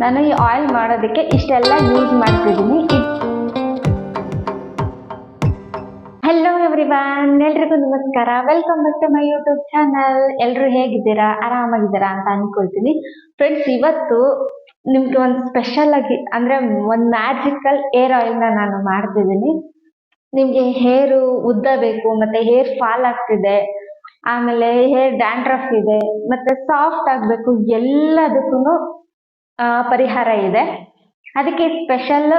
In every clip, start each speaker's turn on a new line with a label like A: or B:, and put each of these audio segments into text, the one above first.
A: ನಾನು ಈ ಆಯಿಲ್ ಮಾಡೋದಕ್ಕೆ ಇಷ್ಟೆಲ್ಲ ಯೂಸ್ ಮಾಡ್ತಿದ್ದೀನಿ. ಹಲೋ ಎವ್ರಿವನ್ ಎಲ್ರಿಗೂ ನಮಸ್ಕಾರ. Welcome back to my YouTube channel ಎಲ್ಲರೂ ಹೇಗಿದ್ದೀರಾ? ಆರಾಮಾಗಿದ್ದೀರಾ ಅಂತ ಅನ್ಕೊಳ್ತೀನಿ. ಫ್ರೆಂಡ್ಸ್ ಇವತ್ತು ನಿಮ್ಗೆ ಒಂದು ಸ್ಪೆಷಲ್ ಆಗಿ, ಅಂದ್ರೆ ಒಂದು ಮ್ಯಾಜಿಕಲ್ ಏರ್ ಆಯಿಲ್ನ ನಾನು ಮಾಡ್ತಿದ್ದೀನಿ. ನಿಮ್ಗೆ ಹೇರು ಉದ್ದ ಬೇಕು, ಮತ್ತೆ ಹೇರ್ ಫಾಲ್ ಆಗ್ತಿದೆ, ಆಮೇಲೆ ಹೇರ್ ಡ್ಯಾಂಡ್ರಫ್ ಇದೆ, ಮತ್ತೆ ಸಾಫ್ಟ್ ಆಗ್ಬೇಕು ಎಲ್ಲದಕ್ಕೂ ಪರಿಹಾರ ಇದೆ. ಅದಕ್ಕೆ ಸ್ಪೆಷಲ್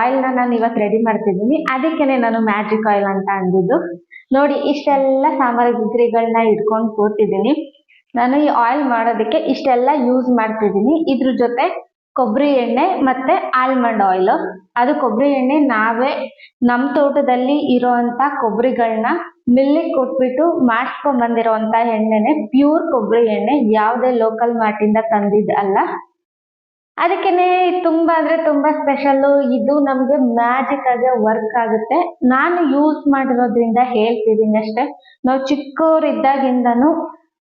A: ಆಯಿಲ್ನ ನಾನು ಇವತ್ತು ರೆಡಿ ಮಾಡ್ತಿದ್ದೀನಿ. ಅದಕ್ಕೇನೆ ನಾನು ಮ್ಯಾಜಿಕ್ ಆಯಿಲ್ ಅಂತ ಅಂದಿದ್ದು. ನೋಡಿ, ಇಷ್ಟೆಲ್ಲ ಸಾಮಗ್ರಿಗಳನ್ನ ಇಟ್ಕೊಂಡು ಕೂತಿದ್ದೀನಿ. ನಾನು ಈ ಆಯಿಲ್ ಮಾಡೋದಕ್ಕೆ ಇಷ್ಟೆಲ್ಲ ಯೂಸ್ ಮಾಡ್ತಿದ್ದೀನಿ. ಇದ್ರ ಜೊತೆ ಕೊಬ್ಬರಿ ಎಣ್ಣೆ ಮತ್ತೆ ಆಲ್ಮಂಡ್ ಆಯಿಲ್ ಅದು ಕೊಬ್ಬರಿ ಎಣ್ಣೆ ನಾವೇ ನಮ್ಮ ತೋಟದಲ್ಲಿ ಇರೋಂಥ ಕೊಬ್ಬರಿಗಳನ್ನ ಮಿಲ್ಲಿಗೆ ಕೊಟ್ಬಿಟ್ಟು ಮಾಡಿಸ್ಕೊಂಡ್ ಬಂದಿರೋಂಥ ಎಣ್ಣೆನೆ ಪ್ಯೂರ್ ಕೊಬ್ಬರಿ ಎಣ್ಣೆ. ಯಾವುದೇ ಲೋಕಲ್ ಮಾರ್ಟಿಂದ ತಂದಿದ್ದು ಅಲ್ಲ. ಅದಕ್ಕೇನೆ ತುಂಬಾ ಅಂದ್ರೆ ತುಂಬಾ ಸ್ಪೆಷಲ್ ಇದು ನಮ್ಗೆ ಮ್ಯಾಜಿಕ್ ಆಗಿ ವರ್ಕ್ ಆಗುತ್ತೆ. ನಾನು ಯೂಸ್ ಮಾಡಿರೋದ್ರಿಂದ ಹೇಳ್ತಿದ್ದೀನಿ ಅಷ್ಟೇ. ನಾವು ಚಿಕ್ಕವರಿದ್ದಾಗಿಂದನು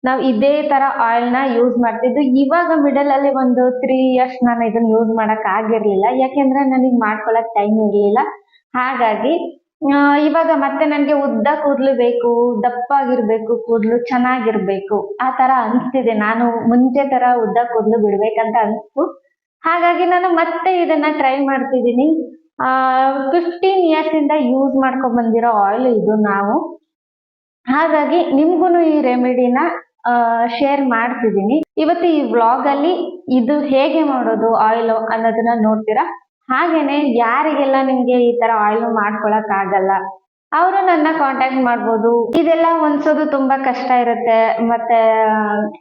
A: ನಾವು ಇದೇ ತರ ಆಯಿಲ್ನ ಯೂಸ್ ಮಾಡ್ತಿದ್ದು. ಇವಾಗ ಮಿಡಲ್ ಅಲ್ಲಿ ಒಂದು ತ್ರೀ ಇಯರ್ಸ್ ನಾನು ಇದನ್ನ ಯೂಸ್ ಮಾಡಕ್ ಆಗಿರ್ಲಿಲ್ಲ. ಯಾಕೆಂದ್ರೆ ನನಗೆ ಮಾಡ್ಕೊಳಕ್ ಟೈಮ್ ಇರ್ಲಿಲ್ಲ. ಹಾಗಾಗಿ ಇವಾಗ ಮತ್ತೆ ನನ್ಗೆ ಉದ್ದ ಕೂದಲು ಬೇಕು, ದಪ್ಪಾಗಿರ್ಬೇಕು, ಕೂದಲು ಚೆನ್ನಾಗಿರ್ಬೇಕು. ಆ ತರ ಅನ್ಸ್ತಿದೆ. ನಾನು ಮುಂಚೆ ತರ ಉದ್ದ ಕೂದಲು ಬಿಡ್ಬೇಕಂತ ಅನ್ಸ್ತು. ಹಾಗಾಗಿ ನಾನು ಮತ್ತೆ ಇದನ್ನ ಟ್ರೈ ಮಾಡ್ತಿದ್ದೀನಿ. ಫಿಫ್ಟೀನ್ ಇಯರ್ಸ್ ಇಂದ ಯೂಸ್ ಮಾಡ್ಕೊಂಡ್ ಬಂದಿರೋ ಆಯಿಲ್ ಇದು ನಾವು. ಹಾಗಾಗಿ ನಿಮ್ಗೂ ಈ ರೆಮಿಡಿನ ಶೇರ್ ಮಾಡ್ತಿದ್ದೀನಿ. ಇವತ್ತು ಈ ವ್ಲಾಗ್ ಅಲ್ಲಿ ಇದು ಹೇಗೆ ಮಾಡೋದು ಆಯಿಲ್ ಅನ್ನೋದನ್ನ ನೋಡ್ತೀರಾ? ಹಾಗೇನೆ ಯಾರಿಗೆಲ್ಲ ನಿಮ್ಗೆ ಈ ತರ ಆಯಿಲ್ ಮಾಡ್ಕೊಳಕ್ ಆಗಲ್ಲ ಅವರು ನನ್ನ ಕಾಂಟ್ಯಾಕ್ಟ್ ಮಾಡ್ಬೋದು. ಇದೆಲ್ಲ ಹೊಂದ್ಸೋದು ತುಂಬಾ ಕಷ್ಟ ಇರುತ್ತೆ. ಮತ್ತೆ,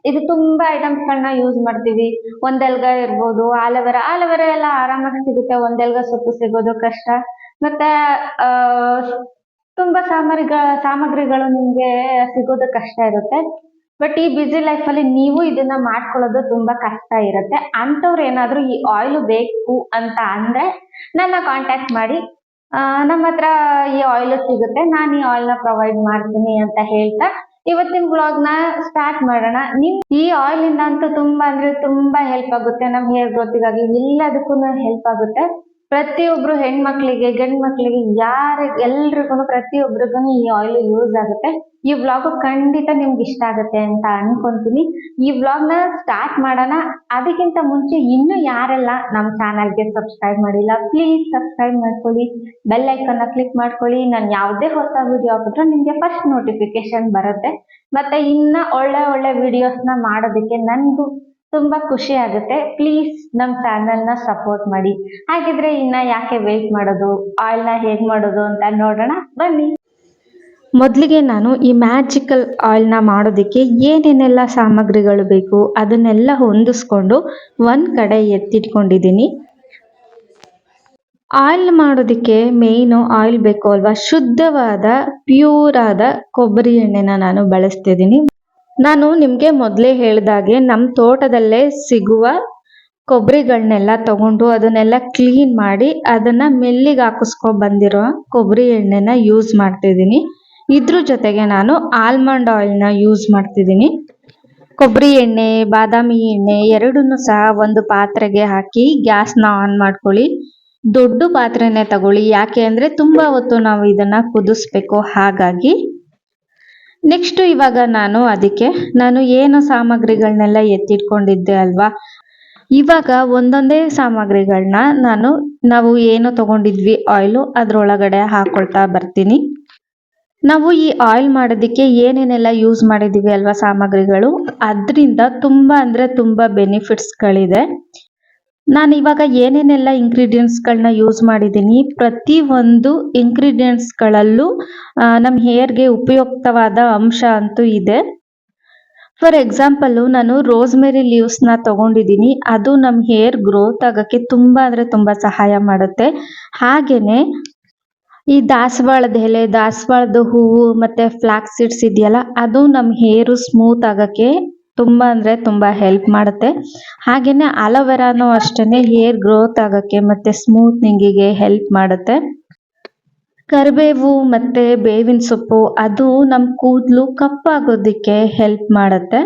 A: ಇದು ತುಂಬಾ ಐಟಮ್ಸ್ ಗಳನ್ನ ಯೂಸ್ ಮಾಡ್ತೀವಿ. ಒಂದೆಲ್ಗ ಇರ್ಬೋದು, ಆಲೋವೆರಾ ಆಲೋವೆರಾ ಎಲ್ಲ ಆರಾಮಾಗಿ ಸಿಗುತ್ತೆ. ಒಂದೆಲ್ಗ ಸೊಪ್ಪು ಸಿಗೋದು ಕಷ್ಟ. ಮತ್ತೆ ತುಂಬಾ ಸಾಮಗ್ರಿಗ ಸಾಮಗ್ರಿಗಳು ನಿಮ್ಗೆ ಸಿಗೋದು ಕಷ್ಟ ಇರುತ್ತೆ. ಬಟ್ ಈ ಬ್ಯುಸಿ ಲೈಫಲ್ಲಿ ನೀವು ಇದನ್ನ ಮಾಡ್ಕೊಳ್ಳೋದು ತುಂಬಾ ಕಷ್ಟ ಇರುತ್ತೆ. ಅಂಥವ್ರು ಏನಾದ್ರು ಈ ಆಯಿಲ್ ಬೇಕು ಅಂತ ಅಂದ್ರೆ ನನ್ನ ಕಾಂಟ್ಯಾಕ್ಟ್ ಮಾಡಿ. ನಮ್ಮ ಹತ್ರ ಈ ಆಯಿಲ್ ಸಿಗುತ್ತೆ. ನಾನು ಈ ಆಯಿಲ್ನ ಪ್ರೊವೈಡ್ ಮಾಡ್ತೀನಿ ಅಂತ ಹೇಳ್ತಾ ಇವತ್ತಿನ ಬ್ಲಾಗ್ನ ಸ್ಟಾರ್ಟ್ ಮಾಡೋಣ. ನಿಮ್ ಈ ಆಯಿಲ್ ಇಂದ ಅಂತೂ ತುಂಬಾ ಅಂದ್ರೆ ತುಂಬಾ ಹೆಲ್ಪ್ ಆಗುತ್ತೆ. ನಮ್ ಹೇರ್ ಗ್ರೋತ್ಗಾಗಿ ಎಲ್ಲದಕ್ಕೂ ಹೆಲ್ಪ್ ಆಗುತ್ತೆ. ಪ್ರತಿಯೊಬ್ರು ಹೆಣ್ಮಕ್ಳಿಗೆ ಗಂಡ್ ಮಕ್ಳಿಗೆ ಯಾರ ಎಲ್ರಿಗೂ ಪ್ರತಿಯೊಬ್ರಿಗೂ ಈ ಆಯಿಲ್ ಯೂಸ್ ಆಗುತ್ತೆ. ಈ ವ್ಲಾಗ್ ಖಂಡಿತ ನಿಮ್ಗೆ ಇಷ್ಟ ಆಗುತ್ತೆ ಅಂತ ಅನ್ಕೊಂತೀನಿ. ಈ ವ್ಲಾಗ್ನ ಸ್ಟಾರ್ಟ್ ಮಾಡೋಣ. ಅದಕ್ಕಿಂತ ಮುಂಚೆ ಇನ್ನು ಯಾರೆಲ್ಲ ನಮ್ಮ ಚಾನಲ್ಗೆ ಸಬ್ಸ್ಕ್ರೈಬ್ ಮಾಡಿಲ್ಲ ಪ್ಲೀಸ್ ಸಬ್ಸ್ಕ್ರೈಬ್ ಮಾಡ್ಕೊಳ್ಳಿ. ಬೆಲ್ ಐಕನ್ ಕ್ಲಿಕ್ ಮಾಡ್ಕೊಳ್ಳಿ. ನಾನು ಯಾವುದೇ ಹೊಸ ವಿಡಿಯೋ ಹಾಕಿದ್ರು ನಿಮ್ಗೆ ಫಸ್ಟ್ ನೋಟಿಫಿಕೇಶನ್ ಬರುತ್ತೆ. ಮತ್ತೆ ಇನ್ನ ಒಳ್ಳೆ ಒಳ್ಳೆ ವಿಡಿಯೋಸ್ನ ಮಾಡೋದಕ್ಕೆ ನನ್ಗೂ ತುಂಬಾ ಖುಷಿ ಆಗುತ್ತೆ. ಪ್ಲೀಸ್ ನಮ್ಮ ಚಾನೆಲ್ನ ಸಪೋರ್ಟ್ ಮಾಡಿ. ಹಾಗಿದ್ರೆ ಇನ್ನ ಯಾಕೆ ವೇಟ್ ಮಾಡೋದು? ಆಯಿಲ್ನ ಹೇಗ್ ಮಾಡೋದು ಅಂತ ನೋಡೋಣ. ಬನ್ನಿ. ಮೊದಲಿಗೆ ನಾನು ಈ ಮ್ಯಾಜಿಕಲ್ ಆಯಿಲ್ನ ಮಾಡೋದಕ್ಕೆ ಏನೇನೆಲ್ಲ ಸಾಮಗ್ರಿಗಳು ಬೇಕು ಅದನ್ನೆಲ್ಲ ಹೊಂದಿಸ್ಕೊಂಡು ಒಂದು ಕಡೆ ಎತ್ತಿಟ್ಕೊಂಡಿದ್ದೀನಿ. ಆಯಿಲ್ ಮಾಡೋದಕ್ಕೆ ಮೇಯ್ನು ಆಯಿಲ್ ಬೇಕು ಅಲ್ವಾ? ಶುದ್ಧವಾದ ಪ್ಯೂರ್ ಆದ ಕೊಬ್ಬರಿ ಎಣ್ಣೆನ ನಾನು ಬಳಸ್ತಿದ್ದೀನಿ. ನಾನು ನಿಮಗೆ ಮೊದಲೇ ಹೇಳಿದಾಗೆ ನಮ್ಮ ತೋಟದಲ್ಲೇ ಸಿಗುವ ಕೊಬ್ಬರಿಗಳನ್ನೆಲ್ಲ ತಗೊಂಡು ಅದನ್ನೆಲ್ಲ ಕ್ಲೀನ್ ಮಾಡಿ ಅದನ್ನು ಮೆಲ್ಲಿಗೆ ಹಾಕಿಸ್ಕೊ ಬಂದಿರೋ ಕೊಬ್ಬರಿ ಎಣ್ಣೆನ ಯೂಸ್ ಮಾಡ್ತಿದ್ದೀನಿ. ಇದ್ರ ಜೊತೆಗೆ ನಾನು ಆಲ್ಮಂಡ್ ಆಯಿಲ್ನ ಯೂಸ್ ಮಾಡ್ತಿದ್ದೀನಿ. ಕೊಬ್ಬರಿ ಎಣ್ಣೆ, ಬಾದಾಮಿ ಎಣ್ಣೆ ಎರಡನ್ನೂ ಸಹ ಒಂದು ಪಾತ್ರೆಗೆ ಹಾಕಿ ಗ್ಯಾಸ್ನ ಆನ್ ಮಾಡ್ಕೊಳ್ಳಿ. ದೊಡ್ಡ ಪಾತ್ರೆನೇ ತಗೊಳ್ಳಿ. ಯಾಕೆ ಅಂದರೆ ತುಂಬ ಹೊತ್ತು ನಾವು ಇದನ್ನು ಕುದಿಸ್ಬೇಕು. ಹಾಗಾಗಿ ನೆಕ್ಸ್ಟ್ ಇವಾಗ ನಾನು ಅದಕ್ಕೆ, ನಾನು ಏನು ಸಾಮಗ್ರಿಗಳನ್ನೆಲ್ಲ ಎತ್ತಿಟ್ಕೊಂಡಿದ್ದೆ ಅಲ್ವಾ? ಇವಾಗ ಒಂದೊಂದೇ ಸಾಮಗ್ರಿಗಳನ್ನ ನಾನು, ನಾವು ಏನು ತಗೊಂಡಿದ್ವಿ? ಆಯಿಲು ಅದರೊಳಗಡೆ ಹಾಕೊಳ್ತಾ ಬರ್ತೀನಿ. ನಾವು ಈ ಆಯಿಲ್ ಮಾಡೋದಕ್ಕೆ ಏನೇನೆಲ್ಲ ಯೂಸ್ ಮಾಡಿದ್ದೀವಿ ಅಲ್ವಾ ಸಾಮಗ್ರಿಗಳು? ಅದರಿಂದ ತುಂಬ ಅಂದರೆ ತುಂಬ ಬೆನಿಫಿಟ್ಸ್ಗಳಿದೆ ನಾನು ಇವಾಗ ಏನೇನೆಲ್ಲ ಇಂಗ್ರೀಡಿಯೆಂಟ್ಸ್ಗಳನ್ನ ಯೂಸ್ ಮಾಡಿದ್ದೀನಿ, ಪ್ರತಿ ಒಂದು ಇಂಗ್ರೀಡಿಯೆಂಟ್ಸ್ಗಳಲ್ಲೂ ನಮ್ಮ ಹೇರ್ಗೆ ಉಪಯುಕ್ತವಾದ ಅಂಶ ಅಂತೂ ಇದೆ. ಫಾರ್ ಎಕ್ಸಾಂಪಲ್ಲು ನಾನು ರೋಸ್ಮೆರಿ ಲೀವ್ಸ್ನ ತೊಗೊಂಡಿದ್ದೀನಿ, ಅದು ನಮ್ಮ ಹೇರ್ ಗ್ರೋತ್ ಆಗೋಕ್ಕೆ ತುಂಬ ಅಂದರೆ ತುಂಬ ಸಹಾಯ ಮಾಡುತ್ತೆ. ಹಾಗೆಯೇ ಈ ದಾಸವಾಳದ ಎಲೆ, ದಾಸವಾಳದ ಹೂವು ಮತ್ತು ಫ್ಲಾಕ್ಸ್ ಸೀಡ್ಸ್ ಇದೆಯಲ್ಲ, ಅದು ನಮ್ಮ ಹೇರು ಸ್ಮೂತ್ ಆಗೋಕ್ಕೆ ತುಂಬ ಅಂದರೆ ತುಂಬ ಹೆಲ್ಪ್ ಮಾಡುತ್ತೆ. ಹಾಗೆಯೇ ಅಲೋವೆರಾನು ಅಷ್ಟೇ ಹೇರ್ ಗ್ರೋತ್ ಆಗೋಕ್ಕೆ ಮತ್ತು ಸ್ಮೂತ್ನಿಂಗಿಗೆ ಹೆಲ್ಪ್ ಮಾಡುತ್ತೆ. ಕರಿಬೇವು ಮತ್ತು ಬೇವಿನ ಸೊಪ್ಪು ಅದು ನಮ್ಮ ಕೂದಲು ಕಪ್ಪಾಗೋದಕ್ಕೆ ಹೆಲ್ಪ್ ಮಾಡುತ್ತೆ.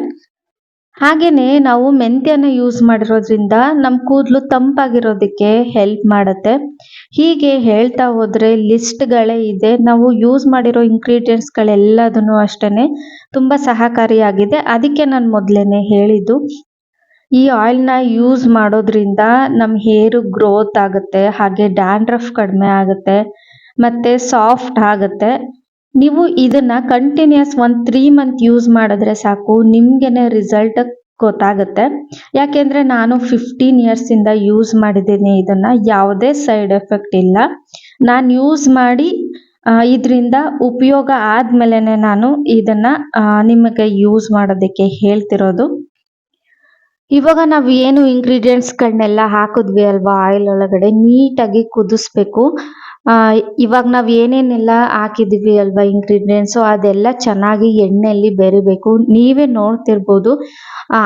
A: ಹಾಗೆಯೇ ನಾವು ಮೆಂತ್ಯನ ಯೂಸ್ ಮಾಡಿರೋದ್ರಿಂದ ನಮ್ಮ ಕೂದಲು ತಂಪಾಗಿರೋದಕ್ಕೆ ಹೆಲ್ಪ್ ಮಾಡುತ್ತೆ. ಹೀಗೆ ಹೇಳ್ತಾ ಹೋದರೆ ಲಿಸ್ಟ್ಗಳೇ ಇದೆ. ನಾವು ಯೂಸ್ ಮಾಡಿರೋ ಇಂಗ್ರೀಡಿಯೆಂಟ್ಸ್ಗಳೆಲ್ಲದೂ ಅಷ್ಟೇ ತುಂಬ ಸಹಕಾರಿಯಾಗಿದೆ. ಅದಕ್ಕೆ ನಾನು ಮೊದಲೇ ಹೇಳಿದ್ದು, ಈ ಆಯಿಲ್ನ ಯೂಸ್ ಮಾಡೋದ್ರಿಂದ ನಮ್ಮ ಹೇರು ಗ್ರೋತ್ ಆಗುತ್ತೆ, ಹಾಗೆ ಡ್ಯಾಂಡ್ರಫ್ ಕಡಿಮೆ ಆಗುತ್ತೆ, ಮತ್ತು ಸಾಫ್ಟ್ ಆಗುತ್ತೆ. ನೀವು ಇದನ್ನ ಕಂಟಿನ್ಯೂಸ್ ಒಂದು ತ್ರೀ ಮಂತ್ ಯೂಸ್ ಮಾಡಿದ್ರೆ ಸಾಕು. ನಿಮ್ಗೆನೆ ರಿಸಲ್ಟ್ ಗೊತ್ತಾಗುತ್ತೆ. ಯಾಕೆಂದ್ರೆ ನಾನು ಫಿಫ್ಟೀನ್ ಇಯರ್ಸ್ ಇಂದ ಯೂಸ್ ಮಾಡಿದ್ದೀನಿ. ಇದನ್ನ ಯಾವುದೇ ಸೈಡ್ ಎಫೆಕ್ಟ್ ಇಲ್ಲ. ನಾನು ಯೂಸ್ ಮಾಡಿ ಇದರಿಂದ ಉಪಯೋಗ ಆದ್ಮೇಲೆನೆ ನಾನು ಇದನ್ನ ನಿಮಗೆ ಯೂಸ್ ಮಾಡೋದಕ್ಕೆ ಹೇಳ್ತಿರೋದು. ಇವಾಗ ನಾವು ಏನು ಇಂಗ್ರೀಡಿಯೆಂಟ್ಸ್ಗಳನ್ನೆಲ್ಲ ಹಾಕಿದ್ವಿ ಅಲ್ವಾ? ಆಯಿಲ್ ಒಳಗಡೆ ನೀಟಾಗಿ ಕುದಿಸ್ಬೇಕು. ಇವಾಗ ನಾವು ಏನೇನೆಲ್ಲ ಹಾಕಿದ್ದೀವಿ ಅಲ್ವಾ ಇಂಗ್ರೀಡಿಯೆಂಟ್ಸು ಅದೆಲ್ಲ ಚೆನ್ನಾಗಿ ಎಣ್ಣೆಯಲ್ಲಿ ಬೆರಿಬೇಕು. ನೀವೇ ನೋಡ್ತಿರ್ಬೋದು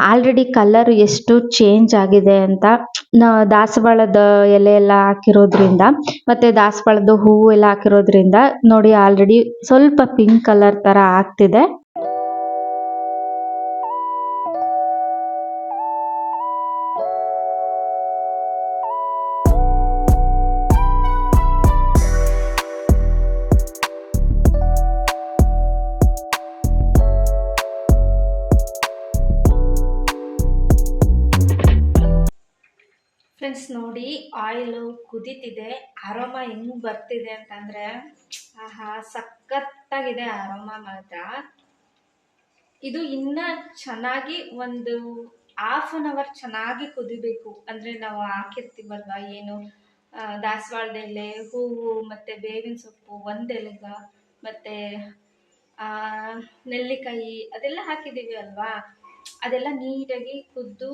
A: ಆಲ್ರೆಡಿ ಕಲರ್ ಎಷ್ಟು ಚೇಂಜ್ ಆಗಿದೆ ಅಂತ. ದಾಸವಾಳದ ಎಲೆ ಎಲ್ಲ ಹಾಕಿರೋದ್ರಿಂದ, ಮತ್ತು ದಾಸವಾಳದ ಹೂವು ಎಲ್ಲ ಹಾಕಿರೋದ್ರಿಂದ, ನೋಡಿ ಆಲ್ರೆಡಿ ಸ್ವಲ್ಪ ಪಿಂಕ್ ಕಲರ್ ಥರ ಆಗ್ತಿದೆ. ಫ್ರೆಂಡ್ಸ್ ನೋಡಿ ಆಯಿಲು ಕುದೀತಿದೆ ಅರೋಮ ಹೆಂಗ್ ಬರ್ತಿದೆ ಅಂತಂದರೆ, ಆಹಾ, ಸಖತ್ತಾಗಿದೆ ಅರೋಮ ಮಾತ್ರ. ಇದು ಇನ್ನ ಚೆನ್ನಾಗಿ ಒಂದು ಹಾಫ್ ಅನ್ ಅವರ್ ಚೆನ್ನಾಗಿ ಕುದಿಬೇಕು. ಅಂದರೆ ನಾವು ಹಾಕಿರ್ತೀವಲ್ವ, ಏನು ದಾಸವಾಳದ ಎಲೆ, ಹೂವು, ಮತ್ತು ಬೇವಿನ ಸೊಪ್ಪು ಒಂದೆಲೆಗ ಮತ್ತೆ ಮತ್ತು ನೆಲ್ಲಿಕಾಯಿ ಅದೆಲ್ಲ ಹಾಕಿದ್ದೀವಿ ಅಲ್ವಾ? ಅದೆಲ್ಲ ನೀಟಾಗಿ ಕುದ್ದು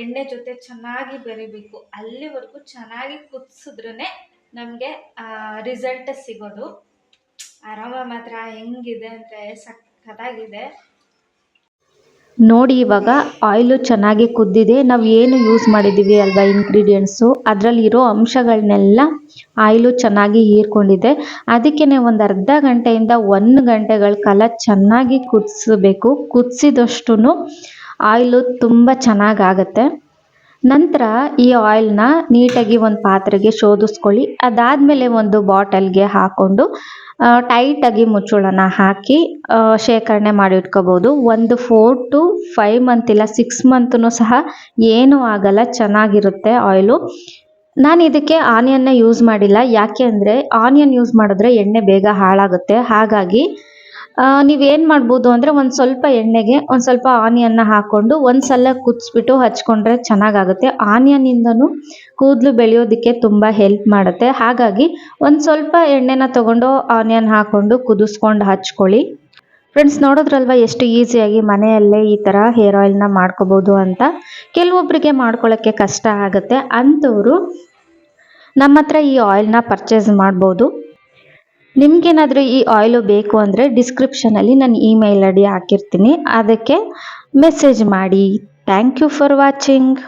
A: ಎಣ್ಣೆ ಜೊತೆ ಚೆನ್ನಾಗಿ ಬೆರಿಬೇಕು. ಅಲ್ಲಿವರೆಗೂ ಚೆನ್ನಾಗಿ ಕುದಿಸಿದ್ರೇ ನಮಗೆ ರಿಸಲ್ಟ್ ಸಿಗೋದು. ಆರಾಮ ಮಾತ್ರ, ಹೆಂಗಿದೆ ಅಂದರೆ ಸಖತ್ತಾಗಿದೆ. ನೋಡಿ, ಇವಾಗ ಆಯಿಲು ಚೆನ್ನಾಗಿ ಕುದ್ದಿದೆ. ನಾವು ಏನು ಯೂಸ್ ಮಾಡಿದ್ದೀವಿ ಅಲ್ವಾ ಇಂಗ್ರೀಡಿಯೆಂಟ್ಸು ಅದರಲ್ಲಿರೋ ಅಂಶಗಳನ್ನೆಲ್ಲ ಆಯಿಲು ಚೆನ್ನಾಗಿ ಹೀರ್ಕೊಂಡಿದೆ. ಅದಕ್ಕೇ ಒಂದು ಅರ್ಧ ಗಂಟೆಯಿಂದ ಒಂದು ಗಂಟೆಗಳ ಕಾಲ ಚೆನ್ನಾಗಿ ಕುದಿಸಬೇಕು. ಕುದಿಸಿದಷ್ಟು ಆಯಿಲು ತುಂಬ ಚೆನ್ನಾಗಾಗತ್ತೆ. ನಂತರ ಈ ಆಯಿಲ್ನ ನೀಟಾಗಿ ಒಂದು ಪಾತ್ರೆಗೆ ಶೋಧಿಸ್ಕೊಳ್ಳಿ. ಅದಾದಮೇಲೆ ಒಂದು ಬಾಟಲ್ಗೆ ಹಾಕ್ಕೊಂಡು ಟೈಟಾಗಿ ಮುಚ್ಚಳನ ಹಾಕಿ ಶೇಖರಣೆ ಮಾಡಿ ಇಟ್ಕೋಬೋದು. ಒಂದು ಫೋರ್ ಟು ಫೈವ್ ಮಂತ್ ಇಲ್ಲ, ಸಿಕ್ಸ್ ಮಂತ್ನೂ ಸಹ ಏನೂ ಆಗಲ್ಲ, ಚೆನ್ನಾಗಿರುತ್ತೆ ಆಯಿಲು. ನಾನು ಇದಕ್ಕೆ ಆನಿಯನ್ನ ಯೂಸ್ ಮಾಡಿಲ್ಲ. ಯಾಕೆ ಅಂದರೆ, ಆನಿಯನ್ ಯೂಸ್ ಮಾಡಿದ್ರೆ ಎಣ್ಣೆ ಬೇಗ ಹಾಳಾಗುತ್ತೆ. ಹಾಗಾಗಿ ನೀವೇನು ಮಾಡ್ಬೋದು ಅಂದರೆ ಒಂದು ಸ್ವಲ್ಪ ಎಣ್ಣೆಗೆ ಒಂದು ಸ್ವಲ್ಪ ಆನಿಯನ್ನ ಹಾಕ್ಕೊಂಡು ಒಂದು ಸಲ ಕುದಿಸ್ಬಿಟ್ಟು ಹಚ್ಕೊಂಡ್ರೆ ಚೆನ್ನಾಗಾಗುತ್ತೆ. ಆನಿಯನ್ನಿಂದನೂ ಕೂದಲು ಬೆಳೆಯೋದಕ್ಕೆ ತುಂಬ ಹೆಲ್ಪ್ ಮಾಡುತ್ತೆ. ಹಾಗಾಗಿ ಒಂದು ಸ್ವಲ್ಪ ಎಣ್ಣೆನ ತಗೊಂಡು ಆನಿಯನ್ ಹಾಕ್ಕೊಂಡು ಕುದಿಸ್ಕೊಂಡು ಹಚ್ಕೊಳ್ಳಿ. ಫ್ರೆಂಡ್ಸ್ ನೋಡಿದ್ರಲ್ವ ಎಷ್ಟು ಈಸಿಯಾಗಿ ಮನೆಯಲ್ಲೇ ಈ ಥರ ಹೇರ್ ಆಯಿಲ್ನ ಮಾಡ್ಕೋಬೋದು ಅಂತ? ಕೆಲವೊಬ್ಬರಿಗೆ ಮಾಡ್ಕೊಳ್ಳೋಕ್ಕೆ ಕಷ್ಟ ಆಗುತ್ತೆ. ಅಂಥವರು ನಮ್ಮ ಹತ್ರ ಈ ಆಯಿಲ್ನ ಪರ್ಚೇಸ್ ಮಾಡ್ಬೋದು. ನಿಮ್ಗೇನಾದರೂ ಈ ಆಯಿಲು ಬೇಕು ಅಂದರೆ ಡಿಸ್ಕ್ರಿಪ್ಷನಲ್ಲಿ ನಾನು ಇಮೇಲ್ ಐ ಡಿ ಹಾಕಿರ್ತೀನಿ. ಅದಕ್ಕೆ ಮೆಸೇಜ್ ಮಾಡಿ. Thank you for watching